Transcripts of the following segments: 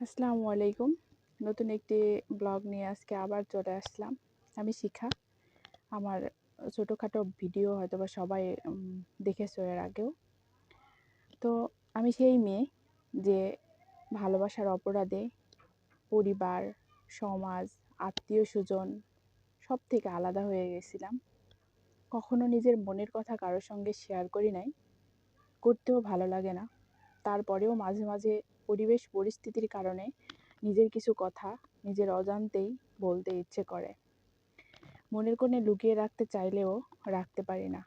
আসসালামু আলাইকুম। নতুন একটি ব্লগ নিয়ে আজকে আবার চলে আসলাম। আমি শিখা। আমার ছোটোখাটো ভিডিও হয়তো বা সবাই দেখেছ এর আগেও। তো আমি সেই মেয়ে যে ভালোবাসার অপরাধে পরিবার, সমাজ, আত্মীয় স্বজন সব থেকে আলাদা হয়ে গেছিলাম। কখনো নিজের মনের কথা কারোর সঙ্গে শেয়ার করি নাই। করতেও ভালো লাগে না। তারপরেও মাঝে মাঝে পরিবেশ পরিস্থিতির কারণে নিজের কিছু কথা নিজের অজান্তেই বলতে ইচ্ছে করে। মনের কোণে লুকিয়ে রাখতে চাইলেও রাখতে পারি না।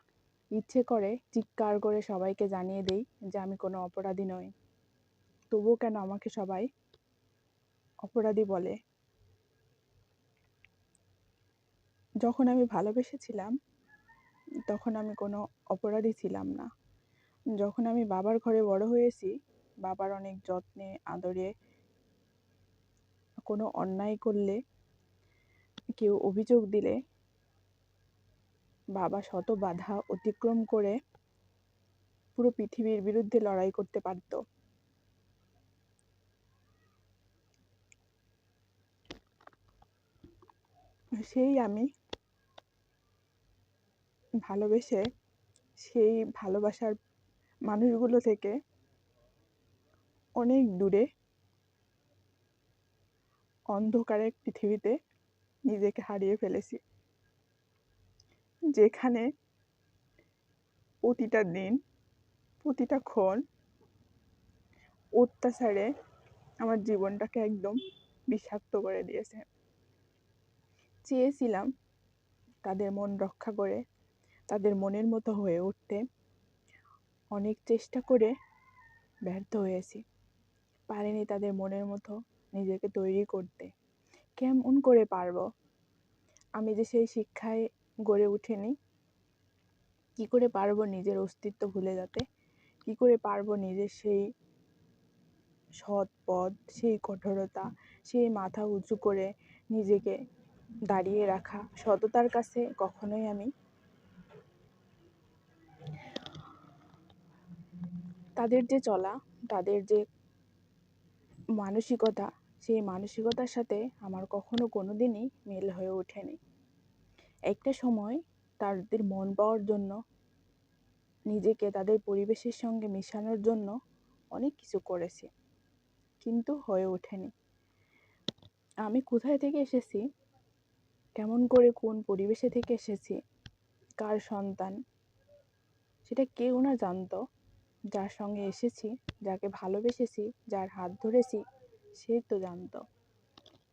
ইচ্ছে করে চিৎকার করে সবাইকে জানিয়ে দেই যে আমি কোনো অপরাধী নই। তবুও কেন আমাকে সবাই অপরাধী বলে? যখন আমি ভালোবেসেছিলাম, তখন আমি কোনো অপরাধী ছিলাম না। যখন আমি বাবার ঘরে বড় হয়েছি বাবার অনেক যত্নে, আদরে কোনো অন্যায় করলে, কেউ অভিযোগ দিলে, বাবা শত বাধা অতিক্রম করে পুরো পৃথিবীর বিরুদ্ধে লড়াই করতে পারত। সেই আমি ভালোবেসে সেই ভালোবাসার মানুষগুলো থেকে অনেক দূরে অন্ধকারের পৃথিবীতে নিজেকে হারিয়ে ফেলেছি। যেখানে প্রতিটা দিন, প্রতিটা ক্ষণ অত্যাচারে আমার জীবনটাকে একদম বিষাক্ত করে দিয়েছে। চেয়েছিলাম তাদের মন রক্ষা করে, তাদের মনের মতো হয়ে উঠতে। অনেক চেষ্টা করে ব্যর্থ হয়েছি। পারিনি তাদের মনের মতো নিজেকে তৈরি করতে। কেমন করে পারব? আমি যে সেই শিক্ষায় গড়ে উঠিনি, কি করে পারব নিজের অস্তিত্ব ভুলে যেতে? কি করে পারব নিজের সেই সৎ পথ, সেই কঠোরতা, সেই মাথা উঁচু করে নিজেকে দাঁড়িয়ে রাখা? সততার কাছে কখনোই আমি তাদের যে চলা, তাদের যে মানসিকতা, সেই মানসিকতার সাথে আমার কখনো কোনো দিনই মেল হয়ে ওঠেনি। একটা সময় তাদের মন পাওয়ার জন্য, নিজেকে তাদের পরিবেশের সঙ্গে মেশানোর জন্য অনেক কিছু করেছি, কিন্তু হয়ে ওঠেনি। আমি কোথায় থেকে এসেছি? কেমন করে কোন পরিবেশে থেকে এসেছি? কার সন্তান? সেটা কেউ না জানতো। যার সঙ্গে এসেছি, যাকে ভালোবেসেছি, যার হাত ধরেছি, সে তো জানতো।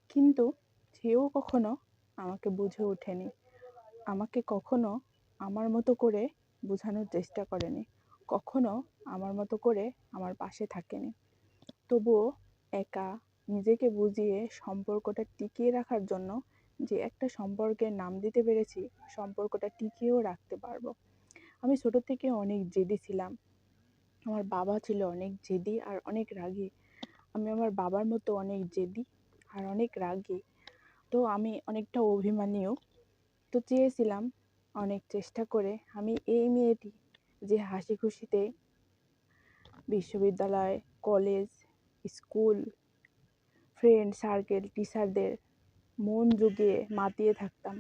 কিন্তু সেও কখনো আমাকে বুঝে ওঠেনি। আমাকে কখনো আমার মতো করে বোঝানোর চেষ্টা করেনি। কখনো আমার মতো করে আমার পাশে থাকেনি। তবুও একা নিজেকে বুঝিয়ে সম্পর্কটা টিকিয়ে রাখার জন্য যে একটা সম্পর্কের নাম দিতে পেরেছি, সম্পর্কটা টিকিয়েও রাখতে পারব। আমি ছোটো থেকে অনেক জেদি ছিলাম। আমার বাবা ছিল অনেক জেদি আর অনেক রাগী। আমি আমার বাবার মতো অনেক জেদি আর অনেক রাগী। তো আমি অনেকটা অভিমানীও। তো চেয়েছিলাম অনেক চেষ্টা করে। আমি এই মেয়েটি যে হাসি খুশিতে বিশ্ববিদ্যালয়, কলেজ, স্কুল ফ্রেন্ড সার্কেল টিচারদের মন জুগিয়ে মাতিয়ে থাকতাম।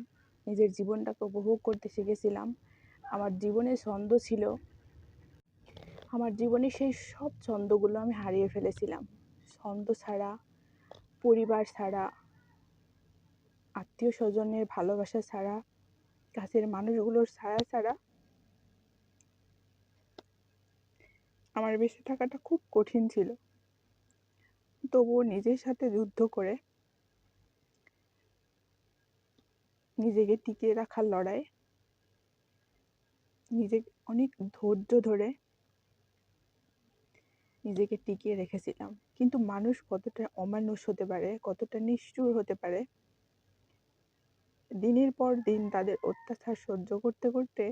নিজের জীবনটাকে উপভোগ করতে শিখেছিলাম। আমার জীবনে ছন্দ ছিল আমার জীবনে সেই সব ছন্দগুলো আমি হারিয়ে ফেলেছিলাম। ছন্দ ছাড়া, পরিবার ছাড়া আত্মীয় স্বজনের ভালোবাসা ছাড়া, কাছের মানুষগুলোর ছায়া ছাড়া আমার বেঁচে থাকাটা খুব কঠিন ছিল। তবুও নিজের সাথে যুদ্ধ করে, নিজেকে টিকিয়ে রাখার লড়াই নিজে অনেক ধৈর্য ধরে নিজেকে টিকিয়ে রেখেছিলাম। কিন্তু মানুষ কতটা অমানুষ হতে পারে, কতটা নিষ্ঠুর হতে পারে, দিনের পর দিন তাদের অত্যাচার সহ্য করতে করতে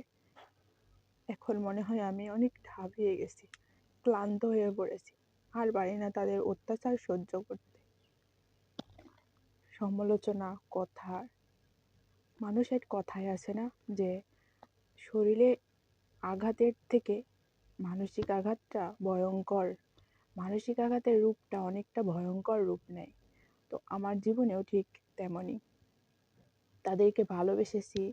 এখন মনে হয় আমি অনেক ঢাবিয়ে গেছি, ক্লান্ত হয়ে পড়েছি, আর পারি না তাদের অত্যাচার সহ্য করতে। সমালোচনা, কথা, মানুষের কথায় আছে না যে, শরীরে আঘাতের থেকে মানসিক আঘাতটা ভয়ঙ্কর। মানসিক আঘাতের রূপটা অনেকটা ভয়ঙ্কর রূপ নেয়। তো আমার জীবনেও ঠিক তেমনই। তাদেরকে ভালোবেসেছি,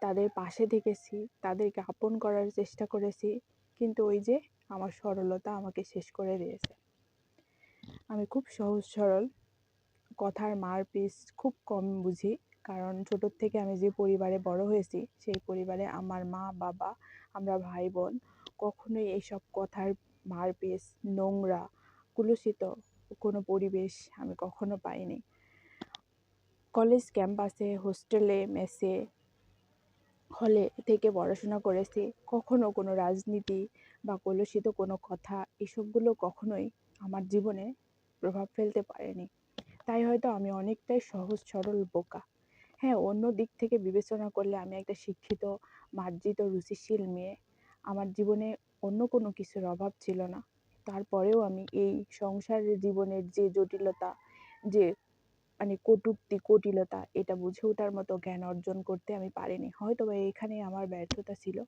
তাদের পাশে থেকেছি, তাদেরকে আপন করার চেষ্টা করেছি, কিন্তু ওই যে আমার সরলতা আমাকে শেষ করে দিয়েছে। আমি খুব সহজ সরল, কথার মার পিস খুব কম বুঝি, কারণ ছোটোর থেকে আমি যে পরিবারে বড় হয়েছি, সেই পরিবারে আমার মা, বাবা, আমরা ভাই বোন কখনোই এইসব কথার মার পিস নোংরা, কুলুষিত কোনো পরিবেশ আমি কখনো পাইনি। কলেজ ক্যাম্পাসে, হোস্টেলে, মেসে, হলে থেকে পড়াশোনা করেছি। কখনো কোনো রাজনীতি বা কলুষিত কোনো কথা, এসবগুলো কখনোই আমার জীবনে প্রভাব ফেলতে পারেনি। তাই হয়তো আমি অনেকটাই সহজ, সরল বোকা। হ্যাঁ অন্য দিক থেকে বিবেচনা করলে আমি একটা শিক্ষিত, মার্জিত, রুচিশীল মেয়ে। আমার জীবনে অন্য কোনো কিছুর অভাব ছিল না। তারপরেও আমি এই সংসারের জীবনের যে জটিলতা, যে মানে কটূক্তি, কটিলতা, এটা বুঝে ওঠার মতো জ্ঞান অর্জন করতে আমি পারিনি। হয়তো বা এখানে আমার ব্যর্থতা ছিল।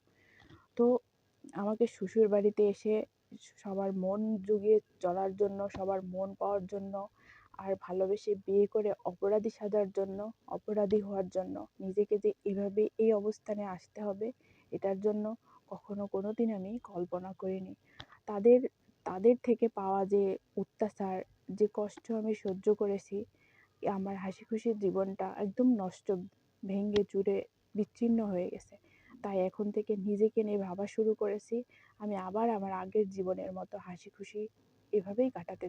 তো আমাকে শ্বশুর বাড়িতে এসে সবার মন জুগিয়ে চলার জন্য, সবার মন পাওয়ার জন্য, আর ভালোবেসে বিয়ে করে অপরাধী সাজার জন্য, অপরাধী হওয়ার জন্য, নিজেকে যে এভাবে এই অবস্থানে আসতে হবে, এটার জন্য কখনো কোনো দিন আমি কল্পনা করিনি। তাদের তাদের থেকে পাওয়া যে অত্যাচার, যে কষ্ট আমি সহ্য করেছি আমার হাসি খুশির জীবনটা একদম নষ্ট, ভেঙে চুরে বিচ্ছিন্ন হয়ে গেছে। তাই এখন থেকে নিজেকে নিয়ে ভাবা শুরু করেছি। আমি আবার আমার আগের জীবনের মতো হাসি খুশি এভাবেই কাটাতে